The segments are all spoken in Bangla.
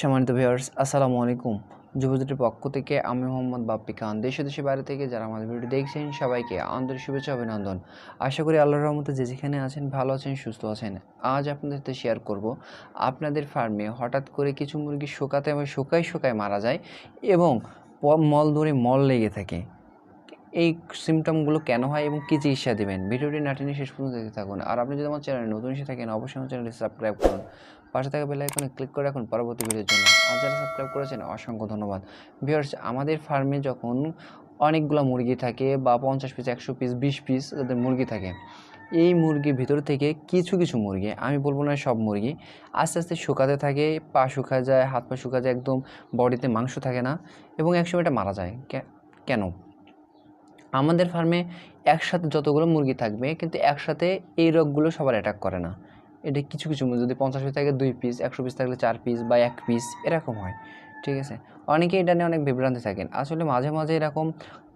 সম্মানিত ভিউয়ার্স আসসালামু আলাইকুম। যুবজোটের পক্ষ থেকে আমি মোহাম্মদ বাপ্পি খান, দেশে দেশে বাইরে থেকে যারা আমাদের ভিডিও দেখছেন, সবাইকে আন্তরিক শুভেচ্ছা, অভিনন্দন। আশা করি আল্লাহর রহমতে যে যেখানে আছেন, ভালো আছেন, সুস্থ আছেন। আজ আপনাদের সাথে শেয়ার করব আপনাদের ফার্মে হঠাৎ করে কিছু মুরগি শোকাতে এবং শোকায় শোকায় মারা যায় এবং মল ধরে মল লেগে থাকে। এই সিমটমগুলো কেন হয় এবং কী চিকিৎসা দেবেন? ভিডিওটি নাটিনে শেষ পর্যন্ত দেখতে থাকুন। আর আপনি যদি আমার চ্যানেলে নতুন এসে থাকেন, অবশ্যই আমার চ্যানেলটি সাবস্ক্রাইব করুন। পাশে থাকা বেল আইকনে ক্লিক করে রাখুন পরবর্তী ভিডিওর জন্য। আর যারা সাবস্ক্রাইব করেছেন, অসংখ্য ধন্যবাদ। ভিউয়ার্স আমাদের ফার্মে যখন অনেকগুলো মুরগি থাকে বা পঞ্চাশ পিস একশো পিস বিশ পিস যাদের মুরগি থাকে, এই মুরগির ভিতর থেকে কিছু কিছু মুরগি, আমি বলব না সব মুরগি, আস্তে আস্তে শুকাতে থাকে, পা শুকা যায়, হাত পা শুকা যায়, একদম বডিতে মাংস থাকে না এবং একসময় এটা মারা যায়। কেন? আমাদের ফার্মে একসাথে যতগুলো মুরগি থাকবে, কিন্তু একসাথে এই রোগগুলো সবার অ্যাটাক করে না। এটা কিছু কিছু যদি পঞ্চাশ পিস থাকে দুই পিস একশো পিস থাকলে চার পিস বা এক পিস এরকম হয়, ঠিক আছে? অনেকে এটা নিয়ে অনেক বিভ্রান্তি থাকেন। আসলে মাঝে মাঝে এরকম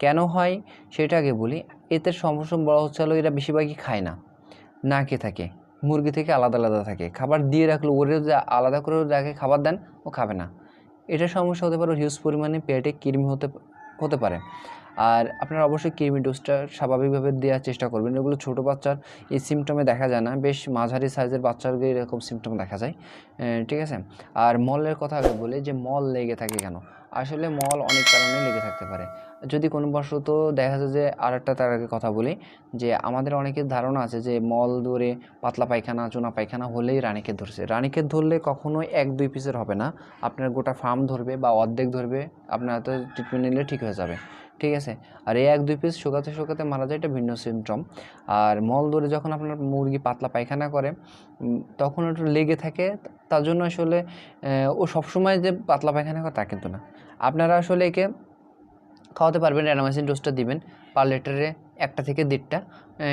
কেন হয় সেটা আগে বলি। এতে সমস্যা বড় হচ্ছে হলো এরা বেশিরভাগই খায় না না খেয়ে থাকে। মুরগি থেকে আলাদা আলাদা থাকে। খাবার দিয়ে রাখলে, ওরে যে আলাদা করে যাকে খাবার দেন, ও খাবে না। এটা সমস্যা হতে পারে হিউজ পরিমাণে পেটে কৃমি হতে হতে পারে। আর আপনারা অবশ্যই কৃমি ডোজটা স্বাভাবিকভাবে দেওয়ার চেষ্টা করবেন। এগুলো ছোটো বাচ্চার এই সিমটমে দেখা যায় না। বেশ মাঝারি সাইজের বাচ্চাদের এরকম সিমটম দেখা যায়। ঠিক আছে? আর মলের কথা আগে বলি যে, মল লেগে থাকে কেন? আসলে মল অনেক কারণে লেগে থাকতে পারে। যদি কোনো বশত দেখা যায় যে আর একটা তার আগে কথা বলি যে, আমাদের অনেকের ধারণা আছে যে, মল ধরে পাতলা পায়খানা, চুনা পায়খানা হলেই রানীকে ধরছে। রানীকে ধরলে কখনোই এক, দুই পিসের হবে না। আপনার গোটা ফার্ম ধরবে বা অর্ধেক ধরবে। আপনার হয়তো ট্রিটমেন্ট নিলে ঠিক হয়ে যাবে। ঠিক আছে? আর এই এক, দুই পিস শুকাতে শুকাতে মারা যায়, এটা ভিন্ন সিমটম আর মল ধরে যখন আপনার মুরগি পাতলা পায়খানা করে তখন একটু লেগে থাকে, তার জন্য আসলে ও সবসময় যে পাতলা পায়খানা করে তা কিন্তু না। আপনারা আসলে একে খাওয়াতে পারবেন র্যানামাইসিন ডোজটা দিবেন পার লিটারে একটা থেকে দেড়টা।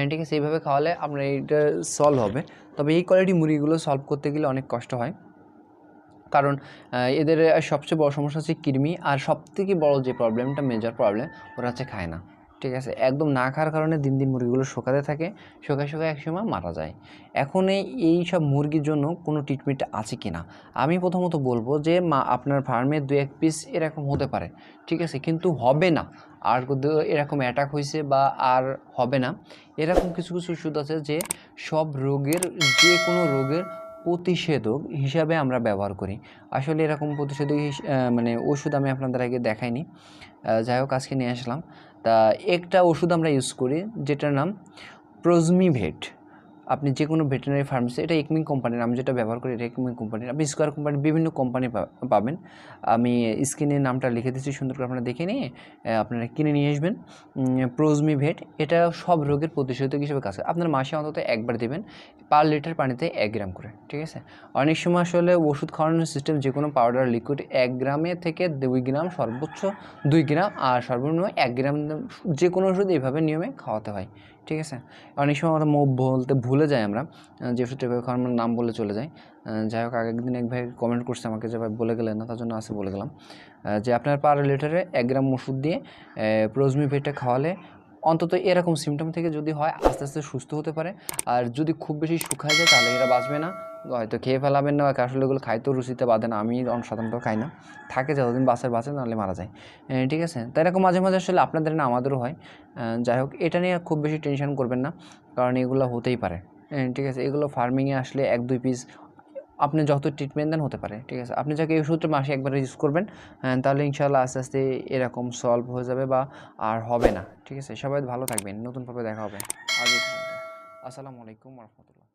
ঠিক আছে? এইভাবে খাওয়ালে আপনার এইটা সলভ হবে। তবে এই কোয়ালিটি মুরগিগুলো সলভ করতে গেলে অনেক কষ্ট হয়। কারণ এদের সবচেয়ে বড় সমস্যা হচ্ছে কৃমি, আর সবথেকে বড় যে প্রবলেমটা মেজর প্রবলেম ওরা হচ্ছে খায় না। ঠিক আছে? একদম না খাওয়ার কারণে দিন দিন মুরগিগুলো শোকাতে থাকে, শুকায় শুকায় একসময় মারা যায়। এখন এই সব মুরগির জন্য কোনো ট্রিটমেন্ট আছে কি না আমি প্রথমত বলব যে, মা, আপনার ফার্মে দু এক পিস এরকম হতে পারে। ঠিক আছে? কিন্তু হবে না। আর এরকম অ্যাটাক হয়েছে বা আর হবে না। এরকম কিছু কিছু ওষুধ আছে যে, সব রোগের, যে কোনো রোগের প্রতিষেধক হিসাবে আমরা ব্যবহার করি। আসলে এরকম প্রতিষেধক মানে ওষুধ আমি আপনাদের আগে দেখাইনি। যাই হোক, আজকে নিয়ে আসলাম। তা একটা ওষুধ আমরা ইউজ করি, যেটার নাম প্রজমিভেট। আপনি যে কোনো ভেটেনারি ফার্মেসি এটা একমিং কোম্পানির আমি যেটা ব্যবহার করি এটা একমিং কোম্পানির আপনি স্কোয়ার কোম্পানির বিভিন্ন কোম্পানি পাবেন। আমি স্ক্রিনের নামটা লিখে দিচ্ছি, সুন্দর করে আপনারা দেখে নিয়ে আপনারা কিনে নিয়ে আসবেন। প্রোজমি ভেট এটা সব রোগের প্রতিষেধক হিসেবে কাজ করে। আপনার মাসে অন্তত একবার দেবেন, পার লিটার পানিতে এক গ্রাম করে, ঠিক আছে? অনেক সময় আসলে ওষুধ খাওয়ানোর সিস্টেম যে কোনো পাউডার লিকুইড এক গ্রামে থেকে দুই গ্রাম, সর্বোচ্চ দুই গ্রাম, আর সর্বনিম্ন এক গ্রাম যে কোনো ওষুধ এইভাবে নিয়মে খাওয়াতে হয়। ঠিক আছে? অনেক সময় আমরা মুভ বলতে ভুলে যাই আমরা যে ওষুধটা এভাবে খাওয়ার আমরা নাম বলে চলে যাই। যাই হোক, আগের দিন এক ভাই কমেন্ট করছে আমাকে যে ভাই বলে গেলেন না, তার জন্য আসে বলে গেলাম। যে আপনার পার লিটারে এক গ্রাম ওষুধ দিয়ে প্রজমি ভেটে খাওয়ালে অন্তত এরকম সিমটম থেকে যদি হয়, আস্তে আস্তে সুস্থ হতে পারে। আর যদি খুব বেশি শুকায় যায়, তাহলে এরা বাঁচবে না। হয়তো খেয়ে ফেলাবেন না আসলে এগুলো খাইতেও রুচিতে বাঁধে না, আমি সাধারণত খাই না। থাকে যতদিন বাসের বাঁচে, নাহলে মারা যায়। ঠিক আছে? তাই এরকম মাঝে মাঝে আসলে আপনাদের না আমাদেরও হয়। যাই হোক, এটা নিয়ে খুব বেশি টেনশন করবেন না, কারণ এগুলো হতেই পারে। ঠিক আছে? এগুলো ফার্মিংয়ে আসলে এক, দুই পিস আপনি যত ট্রিটমেন্ট দেন হতে পারে, ঠিক আছে? আপনি যাকে এই ওষুধটা মাসে একবার ইউজ করবেন তাহলে ইনশাল্লাহ আস্তে আস্তে এরকম সলভ হয়ে যাবে বা আর হবে না, ঠিক আছে? সবাই ভালো থাকবেন নতুন পর্বে দেখা হবে। আসসালামু আলাইকুম রহমতুল্লাহ।